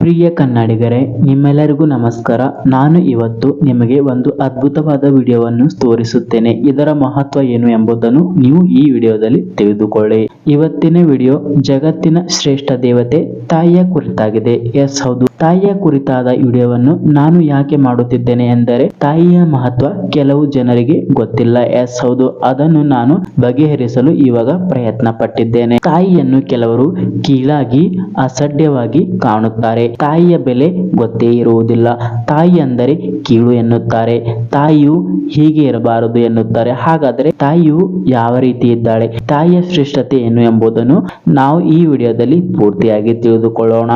ಪ್ರಿಯ ಕನ್ನಡಿಗರೇ, ನಿಮ್ಮೆಲ್ಲರಿಗೂ ನಮಸ್ಕಾರ. ನಾನು ಇವತ್ತು ನಿಮಗೆ ಒಂದು ಅದ್ಭುತವಾದ ವಿಡಿಯೋವನ್ನು ತೋರಿಸುತ್ತೇನೆ. ಇದರ ಮಹತ್ವ ಏನು ಎಂಬುದನ್ನು ನೀವು ಈ ವಿಡಿಯೋದಲ್ಲಿ ತಿಳಿದುಕೊಳ್ಳಿ. ಇವತ್ತಿನ ವಿಡಿಯೋ ಜಗತ್ತಿನ ಶ್ರೇಷ್ಠ ದೇವತೆ ತಾಯಿಯ ಕುರಿತಾಗಿದೆ. ಎಸ್, ಹೌದು. ತಾಯಿಯ ಕುರಿತಾದ ವಿಡಿಯೋವನ್ನು ನಾನು ಯಾಕೆ ಮಾಡುತ್ತಿದ್ದೇನೆ ಎಂದರೆ, ತಾಯಿಯ ಮಹತ್ವ ಕೆಲವು ಜನರಿಗೆ ಗೊತ್ತಿಲ್ಲ. ಎಸ್, ಹೌದು. ಅದನ್ನು ನಾನು ಬಗೆಹರಿಸಲು ಇವಾಗ ಪ್ರಯತ್ನ ಪಟ್ಟಿದ್ದೇನೆ ತಾಯಿಯನ್ನು ಕೆಲವರು ಕೀಳಾಗಿ, ಅಸಡ್ಯವಾಗಿ ಕಾಣುತ್ತಾರೆ. ತಾಯಿಯ ಬೆಲೆ ಗೊತ್ತೇ ಇರುವುದಿಲ್ಲ. ತಾಯಿ ಅಂದರೆ ಕೀಳು ಎನ್ನುತ್ತಾರೆ. ತಾಯಿಯು ಹೀಗೆ ಇರಬಾರದು ಎನ್ನುತ್ತಾರೆ. ಹಾಗಾದರೆ ತಾಯಿಯು ಯಾವ ರೀತಿ ಇದ್ದಾಳೆ? ತಾಯಿಯ ಶ್ರೇಷ್ಠತೆ ಏನು ಎಂಬುದನ್ನು ನಾವು ಈ ವಿಡಿಯೋದಲ್ಲಿ ಪೂರ್ತಿಯಾಗಿ ತಿಳಿದುಕೊಳ್ಳೋಣ.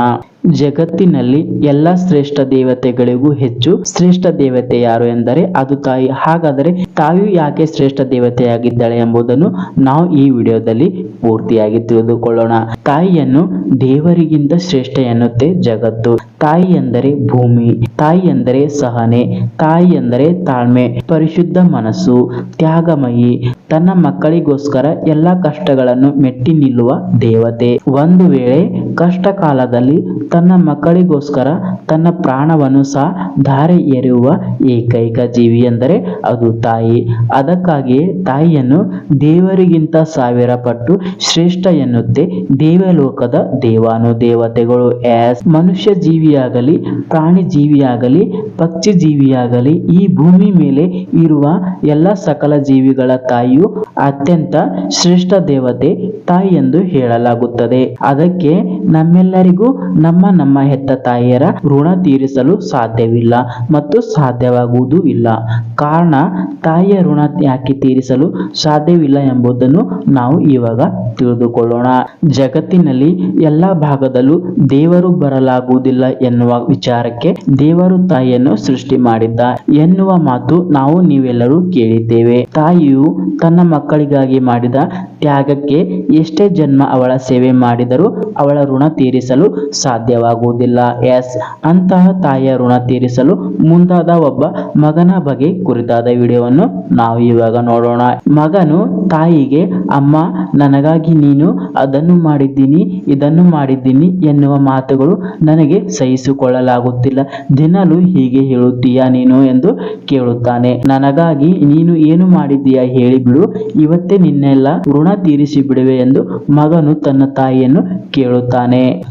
ಜಗತ್ತಿನಲ್ಲಿ ಎಲ್ಲ ಶ್ರೇಷ್ಠ ದೇವತೆಗಳಿಗೂ ಹೆಚ್ಚು ಶ್ರೇಷ್ಠ ದೇವತೆ ಯಾರು ಎಂದರೆ ಅದು ತಾಯಿ. ಹಾಗಾದರೆ ತಾಯಿಯು ಯಾಕೆ ಶ್ರೇಷ್ಠ ದೇವತೆಯಾಗಿದ್ದಾಳೆ ಎಂಬುದನ್ನು ನಾವು ಈ ವಿಡಿಯೋದಲ್ಲಿ ಪೂರ್ತಿಯಾಗಿ ತಿಳಿದುಕೊಳ್ಳೋಣ. ತಾಯಿಯನ್ನು ದೇವರಿಗಿಂತ ಶ್ರೇಷ್ಠ ಎನ್ನುತ್ತೆ ಜಗತ್ತು. ತಾಯಿ ಎಂದರೆ ಭೂಮಿ, ತಾಯಿ ಎಂದರೆ ಸಹನೆ, ತಾಯಿ ಎಂದರೆ ತಾಳ್ಮೆ, ಪರಿಶುದ್ಧ ಮನಸ್ಸು, ತ್ಯಾಗಮಯಿ. ತನ್ನ ಮಕ್ಕಳಿಗೋಸ್ಕರ ಎಲ್ಲ ಕಷ್ಟಗಳನ್ನು ಮೆಟ್ಟಿ ನಿಲ್ಲುವ ದೇವತೆ. ಒಂದು ವೇಳೆ ಕಷ್ಟ ಕಾಲದಲ್ಲಿ ತನ್ನ ಮಕ್ಕಳಿಗೋಸ್ಕರ ತನ್ನ ಪ್ರಾಣವನ್ನು ಸಹ ಧಾರೆ ಎರೆಯುವ ಏಕೈಕ ಜೀವಿ ಎಂದರೆ ಅದು ತಾಯಿ. ಅದಕ್ಕಾಗಿಯೇ ತಾಯಿಯನ್ನು ದೇವರಿಗಿಂತ ಸಾವಿರ ಪಟ್ಟು ಶ್ರೇಷ್ಠ ಎನ್ನುತ್ತೆ ದೇವಲೋಕದ ದೇವಾನು ದೇವತೆಗಳು. ಆಸ್ ಮನುಷ್ಯ ಜೀವಿಯಾಗಲಿ, ಪ್ರಾಣಿ ಜೀವಿಯಾಗಲಿ, ಪಕ್ಷಿ ಜೀವಿಯಾಗಲಿ ಈ ಭೂಮಿ ಮೇಲೆ ಇರುವ ಎಲ್ಲ ಸಕಲ ಜೀವಿಗಳ ತಾಯಿಯು ಅತ್ಯಂತ ಶ್ರೇಷ್ಠ ದೇವತೆ ತಾಯಿ ಎಂದು ಹೇಳಲಾಗುತ್ತದೆ. ಅದಕ್ಕೆ ನಮ್ಮೆಲ್ಲರಿಗೂ ನಮ್ಮ ನಮ್ಮ ಹೆತ್ತ ತಾಯಿಯರ ಋಣ ತೀರಿಸಲು ಸಾಧ್ಯವಿಲ್ಲ ಮತ್ತು ಸಾಧ್ಯವಾಗುವುದೂ ಇಲ್ಲ. ಕಾರಣ, ತಾಯಿಯ ಋಣ ಯಾಕೆ ತೀರಿಸಲು ಸಾಧ್ಯವಿಲ್ಲ ಎಂಬುದನ್ನು ನಾವು ಇವಾಗ ತಿಳಿದುಕೊಳ್ಳೋಣ. ಜಗತ್ತಿನಲ್ಲಿ ಎಲ್ಲ ಭಾಗದಲ್ಲೂ ದೇವರು ಬರಲಾಗುವುದಿಲ್ಲ ಎನ್ನುವ ವಿಚಾರಕ್ಕೆ ದೇವರು ತಾಯಿಯನ್ನು ಸೃಷ್ಟಿ ಮಾಡಿದ್ದ ಎನ್ನುವ ಮಾತು ನಾವು ನೀವೆಲ್ಲರೂ ಕೇಳಿದ್ದೇವೆ. ತಾಯಿಯು ತನ್ನ ಮಕ್ಕಳಿಗಾಗಿ ಮಾಡಿದ ತ್ಯಾಗಕ್ಕೆ ಎಷ್ಟೇ ಜನ್ಮ ಅವಳ ಸೇವೆ ಮಾಡಿದರೂ ಅವಳ ಋಣ ತೀರಿಸಲು ಸಾಧ್ಯವಾಗುವುದಿಲ್ಲ. ಎಸ್ ಅಂತಹ ತಾಯಿಯ ಋಣ ತೀರಿಸಲು ಮುಂದಾದ ಒಬ್ಬ ಮಗನ ಬಗ್ಗೆ ಕುರಿತಾದ ವಿಡಿಯೋವನ್ನು ನಾವು ಇವಾಗ ನೋಡೋಣ. ಮಗನು ತಾಯಿಗೆ, ಅಮ್ಮ, ನನಗಾಗಿ ನೀನು ಅದನ್ನು ಮಾಡಿದ್ದೀನಿ, ಇದನ್ನು ಮಾಡಿದ್ದೀನಿ ಎನ್ನುವ ಮಾತುಗಳು ನನಗೆ ಸಹಿಸಿಕೊಳ್ಳಲಾಗುತ್ತಿಲ್ಲ. ದಿನಲೂ ಹೀಗೆ ಹೇಳುತ್ತೀಯಾ ನೀನು? ಎಂದು ಕೇಳುತ್ತಾನೆ. ನನಗಾಗಿ ನೀನು ಏನು ಮಾಡಿದ್ದೀಯಾ ಹೇಳಿಬಿಡು ಇವತ್ತೇ ನಿನ್ನೆಲ್ಲ ಋಣ ತೀರಿಸಿ ಬಿಡುವೆ ಎಂದು ಮಗನು ತನ್ನ ತಾಯಿಯನ್ನು ಕೇಳುತ್ತಾನೆ.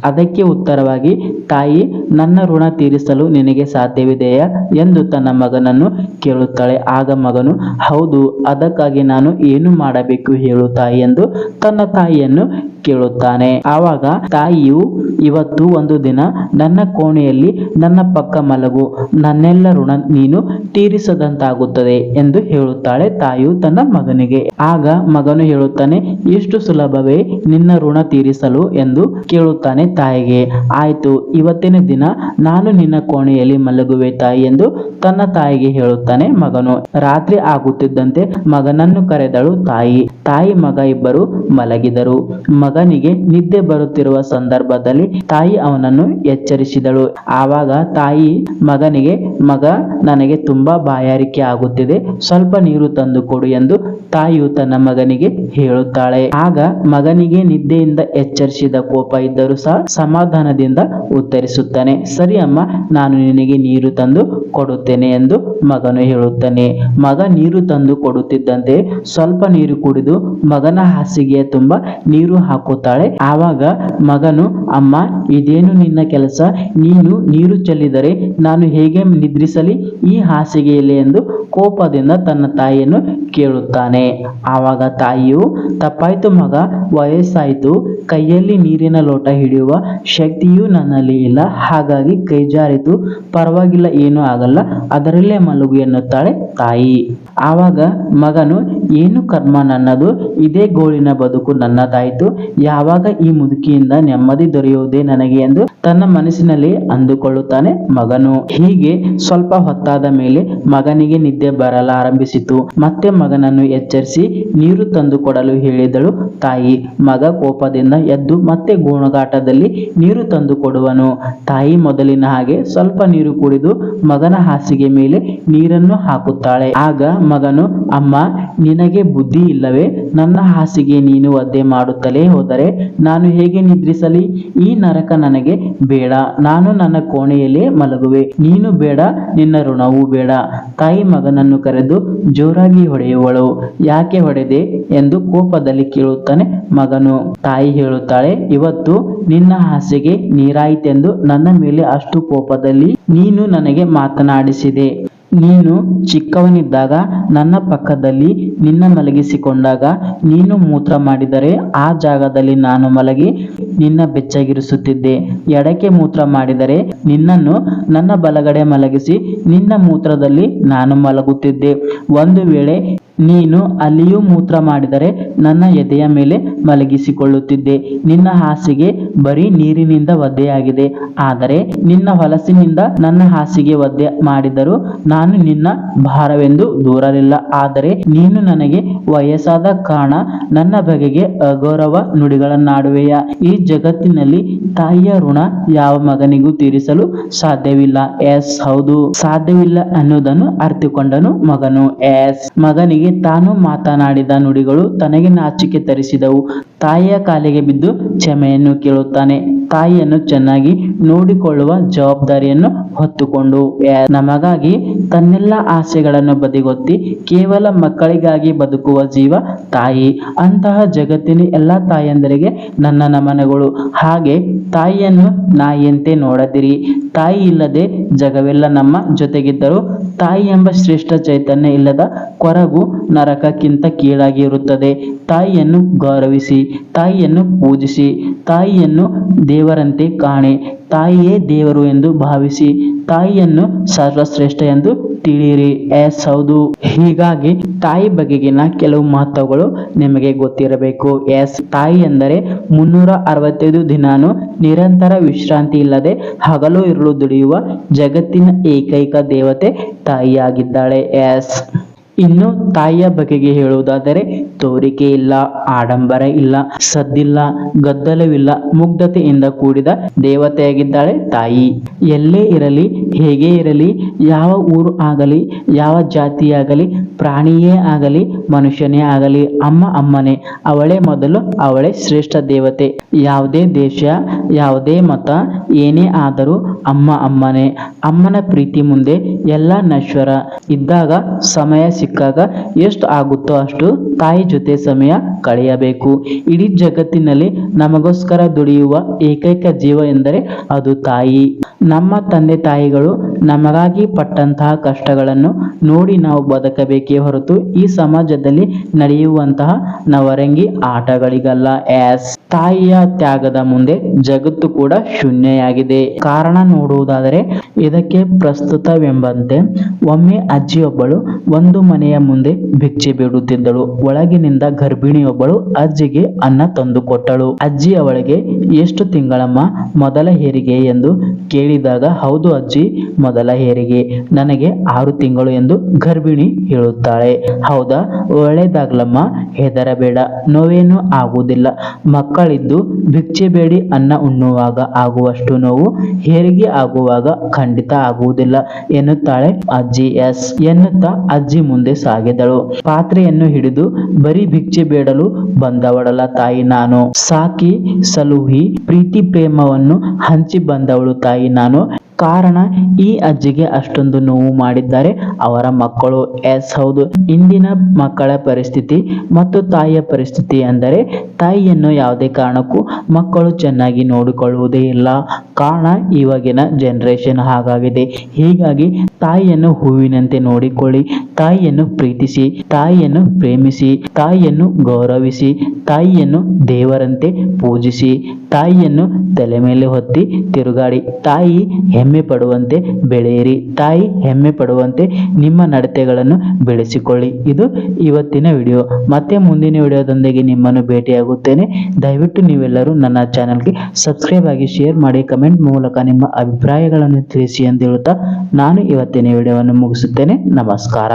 ಅದಕ್ಕೆ ಉತ್ತರವಾಗಿ, ತಾಯಿ, ನನ್ನ ಋಣ ತೀರಿಸಲು ನಿನಗೆ ಸಾಧ್ಯವಿದೆಯಾ? ಎಂದು ತನ್ನ ಮಗನನ್ನು ಕೇಳುತ್ತಾಳೆ. ಆಗ ಮಗನು, ಹೌದು, ಅದಕ್ಕಾಗಿ ನಾನು ಏನು ಮಾಡಬೇಕು ಹೇಳು ತಾಯಿ ಎಂದು ತನ್ನ ತಾಯಿಯನ್ನು ಕೇಳುತ್ತಾನೆ. ಆವಾಗ, ತಾಯಿಯು, ಇವತ್ತು ಒಂದು ದಿನ ನನ್ನ ಕೋಣೆಯಲ್ಲಿ ನನ್ನ ಪಕ್ಕ ಮಲಗು, ನನ್ನೆಲ್ಲ ಋಣ ನೀನು ತೀರಿಸದಂತಾಗುತ್ತದೆ ಎಂದು ಹೇಳುತ್ತಾಳೆ ತಾಯಿಯು ತನ್ನ ಮಗನಿಗೆ. ಆಗ ಮಗನು ಹೇಳುತ್ತಾನೆ ಎಷ್ಟು ಸುಲಭವೇ ನಿನ್ನ ಋಣ ತೀರಿಸಲು? ಎಂದು ಕೇಳುತ್ತಾನೆ, ತಾಯಿಗೆ, ಆಯಿತು, ಇವತ್ತಿನ ದಿನ ನಾನು ನಿನ್ನ ಕೋಣೆಯಲ್ಲಿ ಮಲಗುವೆ ತಾಯಿ ಎಂದು ತನ್ನ ತಾಯಿಗೆ ಹೇಳುತ್ತಾನೆ ಮಗನು. ರಾತ್ರಿ ಆಗುತ್ತಿದ್ದಂತೆ ಮಗನನ್ನು ಕರೆದಳು ತಾಯಿ. ತಾಯಿ ಮಗ ಇಬ್ಬರು ಮಲಗಿದರು. ಮಗನಿಗೆ ನಿದ್ದೆ ಬರುತ್ತಿರುವ ಸಂದರ್ಭದಲ್ಲಿ ತಾಯಿ ಅವನನ್ನು ಎಚ್ಚರಿಸಿದಳು. ಆವಾಗ ತಾಯಿ ಮಗನಿಗೆ, ಮಗ, ನನಗೆ ತುಂಬಾ ಬಾಯಾರಿಕೆ ಆಗುತ್ತಿದೆ, ಸ್ವಲ್ಪ ನೀರು ತಂದು ಕೊಡು ಎಂದು ತಾಯಿಯು ತನ್ನ ಮಗನಿಗೆ ಹೇಳುತ್ತಾಳೆ. ಆಗ ಮಗನಿಗೆ ನಿದ್ದೆಯಿಂದ ಎಚ್ಚರಿಸಿದ ಕೋಪ ಇದ್ದರೂ ಸಹ ಸಮಾಧಾನದಿಂದ ಉತ್ತರಿಸುತ್ತಾನೆ. ಸರಿ ಅಮ್ಮ, ನಾನು ನಿನಗೆ ನೀರು ತಂದು ಕೊಡುತ್ತೇನೆ ಎಂದು ಮಗನು ಹೇಳುತ್ತಾನೆ. ಮಗ ನೀರು ತಂದು ಕೊಡುತ್ತಿದ್ದಂತೆ ಸ್ವಲ್ಪ ನೀರು ಕುಡಿದು ಮಗನ ಹಾಸಿಗೆಯ ತುಂಬ ನೀರು ಹಾಕುತ್ತಾಳೆ. ಆವಾಗ ಮಗನು, ಅಮ್ಮ, ಇದೇನು ನಿನ್ನ ಕೆಲಸ? ನೀನು ನೀರು ಚೆಲ್ಲಿದರೆ ನಾನು ಹೇಗೆ ನಿದ್ರಿಸಲಿ? ಈ ಹಾಸಿಗೆಯಲ್ಲಿ ಎಂದು ಕೋಪದಿಂದ ತನ್ನ ತಾಯಿಯನ್ನು ಕೇಳುತ್ತಾನೆ. ಆವಾಗ ತಾಯಿಯು, ತಪ್ಪಾಯ್ತು ಮಗ, ವಯಸ್ಸಾಯ್ತು. ಕೈಯಲ್ಲಿ ನೀರಿನ ಲೋಟ ಹಿಡಿಯುವ ಶಕ್ತಿಯೂ ನನ್ನಲ್ಲಿ ಇಲ್ಲ. ಹಾಗಾಗಿ ಕೈಜಾರಿತು ಪರವಾಗಿಲ್ಲ, ಏನೂ ಆಗಲ್ಲ. ಅದರಲ್ಲೇ ಮಲಗು ಎನ್ನುತ್ತಾಳೆ ತಾಯಿ. ಆವಾಗ ಮಗನು, ಏನು ಕರ್ಮ ನನ್ನದು? ಇದೇ ಗೋಳಿನ ಬದುಕು ನನ್ನದಾಯಿತು. ಯಾವಾಗ ಈ ಮುದುಕಿಯಿಂದ ನೆಮ್ಮದಿ ದೊರೆಯುವುದೇ ನನಗೆ? ಎಂದು ತನ್ನ ಮನಸ್ಸಿನಲ್ಲಿ ಅಂದುಕೊಳ್ಳುತ್ತಾನೆ ಮಗನು. ಹೀಗೆ ಸ್ವಲ್ಪ ಹೊತ್ತಾದ ಮೇಲೆ ಮಗನಿಗೆ ನಿದ್ದೆ ಬರಲಾರಂಭಿಸಿತು. ಮತ್ತೆ ಮಗನನ್ನು ಎಚ್ಚರಿಸಿ ನೀರು ತಂದು ಕೊಡಲು ಹೇಳಿದಳು ತಾಯಿ. ಮಗ ಕೋಪದಿಂದ ಎದ್ದು ಮತ್ತೆ ಗೋಣಗಾಟದಲ್ಲಿ ನೀರು ತಂದು ಕೊಡುವನು. ತಾಯಿ ಮೊದಲಿನ ಹಾಗೆ ಸ್ವಲ್ಪ ನೀರು ಕುಡಿದು ಮಗನ ಹಾಸಿಗೆ ಮೇಲೆ ನೀರನ್ನು ಹಾಕುತ್ತಾಳೆ. ಆಗ ಮಗನು, ಅಮ್ಮ, ನಿನಗೆ ಬುದ್ಧಿ ಇಲ್ಲವೇ? ನನ್ನ ಹಾಸಿಗೆ ನೀನು ಒದ್ದೆ ಮಾಡುತ್ತಲೇ ಹೋದರೆ ನಾನು ಹೇಗೆ ನಿದ್ರಿಸಲಿ? ಈ ನರಕ ನನಗೆ ಬೇಡ. ನಾನು ನನ್ನ ಕೋಣೆಯಲ್ಲೇ ಮಲಗುವೆ. ನೀನು ಬೇಡ, ನಿನ್ನ ಋಣವೂ ಬೇಡ ತಾಯಿ ಮಗನನ್ನು ಕರೆದು ಜೋರಾಗಿ ಹೊಡೆಯುವಳು. ಯಾಕೆ ಹೊಡೆದೆ? ಎಂದು ಕೋಪದಲ್ಲಿ ಕೇಳುತ್ತಾನೆ ಮಗನು. ತಾಯಿ ಹೇಳುತ್ತಾಳೆ, ಇವತ್ತು ನಿನ್ನ ಹಾಸಿಗೆ ನೀರಾಯಿತೆಂದು ನನ್ನ ಮೇಲೆ ಅಷ್ಟು ಕೋಪದಲ್ಲಿ ನೀನು ನನಗೆ ಮಾತನಾಡಿಸಿದೆ. ನೀನು ಚಿಕ್ಕವನಿದ್ದಾಗ ನನ್ನ ಪಕ್ಕದಲ್ಲಿ ನಿನ್ನ ಮಲಗಿಸಿಕೊಂಡಾಗ ನೀನು ಮೂತ್ರ ಮಾಡಿದರೆ ಆ ಜಾಗದಲ್ಲಿ ನಾನು ಮಲಗಿ ನಿನ್ನ ಬೆಚ್ಚಗಿರಿಸುತ್ತಿದ್ದೆ. ಎಡಕ್ಕೆ ಮೂತ್ರ ಮಾಡಿದರೆ ನಿನ್ನನ್ನು ನನ್ನ ಬಲಗಡೆ ಮಲಗಿಸಿ ನಿನ್ನ ಮೂತ್ರದಲ್ಲಿ ನಾನು ಮಲಗುತ್ತಿದ್ದೆ. ಒಂದು ವೇಳೆ ನೀನು ಅಲ್ಲಿಯೂ ಮೂತ್ರ ಮಾಡಿದರೆ ನನ್ನ ಎದೆಯ ಮೇಲೆ ಮಲಗಿಸಿಕೊಳ್ಳುತ್ತಿದ್ದೆ. ನಿನ್ನ ಹಾಸಿಗೆ ಬರೀ ನೀರಿನಿಂದ ಒದ್ದೆಯಾಗಿದೆ. ಆದರೆ ನಿನ್ನ ಹೊಲಸಿನಿಂದ ನನ್ನ ಹಾಸಿಗೆ ಒದ್ದೆ ಮಾಡಿದರೂ ನಾನು ನಿನ್ನ ಭಾರವೆಂದು ದೂರಲಿಲ್ಲ. ಆದರೆ ನೀನು ನನಗೆ ವಯಸ್ಸಾದ ಕಾರಣ ನನ್ನ ಬಗೆಗೆ ಅಗೌರವ ನುಡಿಗಳನ್ನಾಡುವೆಯ? ಈ ಜಗತ್ತಿನಲ್ಲಿ ತಾಯಿಯ ಋಣ ಯಾವ ಮಗನಿಗೂ ತೀರಿಸಲು ಸಾಧ್ಯವಿಲ್ಲ. ಎಸ್, ಹೌದು. ಸಾಧ್ಯವಿಲ್ಲ ಅನ್ನೋದನ್ನು ಅರ್ಥಿಕೊಂಡನು ಮಗನು. ಎಸ್, ಮಗನಿಗೆ ತಾನು ಮಾತನಾಡಿದ ನುಡಿಗಳು ತನಗೆ ನಾಚಿಕೆ ತರಿಸಿದವು. ತಾಯಿಯ ಕಾಲಿಗೆ ಬಿದ್ದು ಕ್ಷಮೆಯನ್ನು ಕೇಳುತ್ತಾನೆ. ತಾಯಿಯನ್ನು ಚೆನ್ನಾಗಿ ನೋಡಿಕೊಳ್ಳುವ ಜವಾಬ್ದಾರಿಯನ್ನು ಹೊತ್ತುಕೊಂಡು ನಮಗಾಗಿ ತನ್ನೆಲ್ಲ ಆಸೆಗಳನ್ನು ಬದಿಗೊತ್ತಿ ಕೇವಲ ಮಕ್ಕಳಿಗಾಗಿ ಬದುಕುವ ಜೀವ ತಾಯಿ. ಅಂತಹ ಜಗತ್ತಿನ ಎಲ್ಲ ತಾಯಂದರಿಗೆ ನನ್ನ ನಮನಗಳು. ಹಾಗೆ ತಾಯಿಯನ್ನು ನಾಯಿಯಂತೆ ನೋಡದಿರಿ. ತಾಯಿ ಇಲ್ಲದೆ ಜಗವೆಲ್ಲ ನಮ್ಮ ಜೊತೆಗಿದ್ದರೂ ತಾಯಿ ಎಂಬ ಶ್ರೇಷ್ಠ ಚೈತನ್ಯ ಇಲ್ಲದ ಕೊರಗು ನರಕಕ್ಕಿಂತ ಕೀಳಾಗಿ ಇರುತ್ತದೆ. ತಾಯಿಯನ್ನು ಗೌರವಿಸಿ, ತಾಯಿಯನ್ನು ಪೂಜಿಸಿ, ತಾಯಿಯನ್ನು ದೇವರಂತೆ ಕಾಣೆ. ತಾಯಿಯೇ ದೇವರು ಎಂದು ಭಾವಿಸಿ ತಾಯಿಯನ್ನು ಸರ್ವಶ್ರೇಷ್ಠ ಎಂದು ತಿಳಿಯಿರಿ. ಎಸ್, ಹೌದು. ಹೀಗಾಗಿ ತಾಯಿ ಬಗೆಗಿನ ಕೆಲವು ಮಹತ್ವಗಳು ನಿಮಗೆ ಗೊತ್ತಿರಬೇಕು. ಎಸ್, ತಾಯಿ ಎಂದರೆ ಮುನ್ನೂರ ಅರವತ್ತೈದು ದಿನಾನು ನಿರಂತರ ವಿಶ್ರಾಂತಿ ಇಲ್ಲದೆ ಹಗಲು ಇರುಳು ದುಡಿಯುವ ಜಗತ್ತಿನ ಏಕೈಕ ದೇವತೆ ತಾಯಿಯಾಗಿದ್ದಾಳೆ. ಎಸ್. ಇನ್ನು ತಾಯಿಯ ಬಗೆಗೆ ಹೇಳುವುದಾದರೆ, ತೋರಿಕೆ ಇಲ್ಲ, ಆಡಂಬರ ಇಲ್ಲ, ಸದ್ದಿಲ್ಲ, ಗದ್ದಲವಿಲ್ಲ, ಮುಗ್ಧತೆಯಿಂದ ಕೂಡಿದ ದೇವತೆಯಾಗಿದ್ದಾಳೆ ತಾಯಿ. ಎಲ್ಲೇ ಇರಲಿ, ಹೇಗೆ ಇರಲಿ, ಯಾವ ಊರು ಆಗಲಿ, ಯಾವ ಜಾತಿಯಾಗಲಿ ಪ್ರಾಣಿಯೇ ಆಗಲಿ, ಮನುಷ್ಯನೇ ಆಗಲಿ, ಅಮ್ಮ ಅಮ್ಮನೇ, ಅವಳೇ ಮೊದಲು, ಅವಳೇ ಶ್ರೇಷ್ಠ ದೇವತೆ. ಯಾವುದೇ ದೇಶ, ಯಾವುದೇ ಮತ, ಏನೇ ಆದರೂ ಅಮ್ಮ ಅಮ್ಮನೇ. ಅಮ್ಮನ ಪ್ರೀತಿ ಮುಂದೆ ಎಲ್ಲ ನಶ್ವರ. ಇದ್ದಾಗ ಸಮಯ ಸಿಕ್ಕಾಗ ಎಷ್ಟು ಆಗುತ್ತೋ ಅಷ್ಟು ತಾಯಿ ಜೊತೆ ಸಮಯ ಕಳೆಯಬೇಕು. ಇಡೀ ಜಗತ್ತಿನಲ್ಲಿ ನಮಗೋಸ್ಕರ ದುಡಿಯುವ ಏಕೈಕ ಜೀವ ಎಂದರೆ ಅದು ತಾಯಿ. ನಮ್ಮ ತಂದೆ ತಾಯಿಗಳು ನಮಗಾಗಿ ಪಟ್ಟಂತಹ ಕಷ್ಟಗಳನ್ನು ನೋಡಿ ನಾವು ಬದುಕಬೇಕೇ ಹೊರತು ಈ ಸಮಾಜದಲ್ಲಿ ನಡೆಯುವಂತಹ ನವರಂಗಿ ಆಟಗಳಿಗಲ್ಲ. ಆಸ್ ತಾಯಿಯ ತ್ಯಾಗದ ಮುಂದೆ ಜಗತ್ತು ಕೂಡ ಶೂನ್ಯವಾಗಿದೆ ಕಾರಣ ನೋಡುವುದಾದರೆ ಇದಕ್ಕೆ ಪ್ರಸ್ತುತವೆಂಬಂತೆ ಒಮ್ಮೆ ಅಜ್ಜಿಯೊಬ್ಬಳು ಒಂದು ಮನೆಯ ಮುಂದೆ ಭಿಕ್ಷೆ ಬೇಡುತ್ತಿದ್ದಳು. ಒಳಗಿನಿಂದ ಗರ್ಭಿಣಿಯೊಬ್ಬಳು ಅಜ್ಜಿಗೆ ಅನ್ನ ತಂದು ಕೊಟ್ಟಳು. ಅಜ್ಜಿ ಅವಳಿಗೆ, ಎಷ್ಟು ತಿಂಗಳಮ್ಮ, ಮೊದಲ ಹೇರಿಗೆ? ಎಂದು ಕೇಳಿದಾಗ, ಹೌದು ಅಜ್ಜಿ, ಮೊದಲ ಹೇರಿಗೆ? ನನಗೆ ಆರು ತಿಂಗಳು ಎಂದು ಗರ್ಭಿಣಿ ಹೇಳುತ್ತಾಳೆ. ಹೌದಾ? ಒಳ್ಳೇದಾಗ್ಲಮ್ಮ, ಹೆದರಬೇಡ. ನೋವೇನು ಆಗುವುದಿಲ್ಲ. ಮಕ್ಕಳಿದ್ದು ಭಿಕ್ಷೆ ಬೇಡಿ ಅನ್ನ ಉಣ್ಣುವಾಗ ಆಗುವಷ್ಟು ನೋವು ಹೇರಿಗೆ ಆಗುವಾಗ ಖಂಡಿತ ಆಗುವುದಿಲ್ಲ, ಎನ್ನುತ್ತಾಳೆ ಅಜ್ಜಿ. ಎಸ್, ಎನ್ನುತ್ತಾ ಅಜ್ಜಿ ಮುಂದೆ ಸಾಗಿದಳು. ಪಾತ್ರೆಯನ್ನು ಹಿಡಿದು ಬರೀ ಭಿಕ್ಷೆ ಬೇಡಲು ಬಂದವಳಲ್ಲ ತಾಯಿ ನಾನು. ಸಾಕಿ, ಸಲುಹಿ, ಪ್ರೀತಿ ಪ್ರೇಮವನ್ನು ಹಂಚಿ ಬಂದವಳು ತಾಯಿ ನಾನು. ಕಾರಣ ಈ ಅಜ್ಜಿಗೆ ಅಷ್ಟೊಂದು ನೋವು ಮಾಡಿದ್ದಾರೆ. ಅವರ ಮಕ್ಕಳು ಎಸ್ ಹೌದು. ಇಂದಿನ ಮಕ್ಕಳ ಪರಿಸ್ಥಿತಿ ಮತ್ತು ತಾಯಿಯ ಪರಿಸ್ಥಿತಿ ಅಂದರೆ ತಾಯಿಯನ್ನು ಯಾವುದೇ ಕಾರಣಕ್ಕೂ ಮಕ್ಕಳು ಚೆನ್ನಾಗಿ ನೋಡಿಕೊಳ್ಳುವುದೇ ಇಲ್ಲ. ಕಾರಣ ಇವಾಗಿನ ಜನರೇಷನ್ ಹಾಗಾಗಿದೆ. ಹೀಗಾಗಿ ತಾಯಿಯನ್ನು ಹೂವಿನಂತೆ ನೋಡಿಕೊಳ್ಳಿ. ತಾಯಿಯನ್ನು ಪ್ರೀತಿಸಿ. ತಾಯಿಯನ್ನು ಪ್ರೇಮಿಸಿ. ತಾಯಿಯನ್ನು ಗೌರವಿಸಿ. ತಾಯಿಯನ್ನು ದೇವರಂತೆ ಪೂಜಿಸಿ. ತಾಯಿಯನ್ನು ತಲೆ ಮೇಲೆ ಹೊತ್ತಿ ತಿರುಗಾಡಿ, ತಾಯಿ, ಹೆಮ್ಮೆ ಪಡುವಂತೆ ಬೆಳೆಯಿರಿ. ತಾಯಿ, ಹೆಮ್ಮೆ ಪಡುವಂತೆ ನಿಮ್ಮ ನಡತೆಗಳನ್ನು ಬೆಳೆಸಿಕೊಳ್ಳಿ. ಇದು ಇವತ್ತಿನ ವಿಡಿಯೋ. ಮತ್ತೆ ಮುಂದಿನ ವಿಡಿಯೋದೊಂದಿಗೆ ನಿಮ್ಮನ್ನು ಭೇಟಿಯಾಗುತ್ತೇನೆ. ದಯವಿಟ್ಟು ನೀವೆಲ್ಲರೂ ನನ್ನ ಚಾನಲ್ಗೆ ಸಬ್ಸ್ಕ್ರೈಬ್ ಆಗಿ ಶೇರ್ ಮಾಡಿ, ಕಮೆಂಟ್ ಮೂಲಕ ನಿಮ್ಮ ಅಭಿಪ್ರಾಯಗಳನ್ನು ತಿಳಿಸಿ ಎಂದು ಹೇಳುತ್ತಾ ನಾನು ಇವತ್ತಿನ ವಿಡಿಯೋವನ್ನು ಮುಗಿಸುತ್ತೇನೆ. ನಮಸ್ಕಾರ.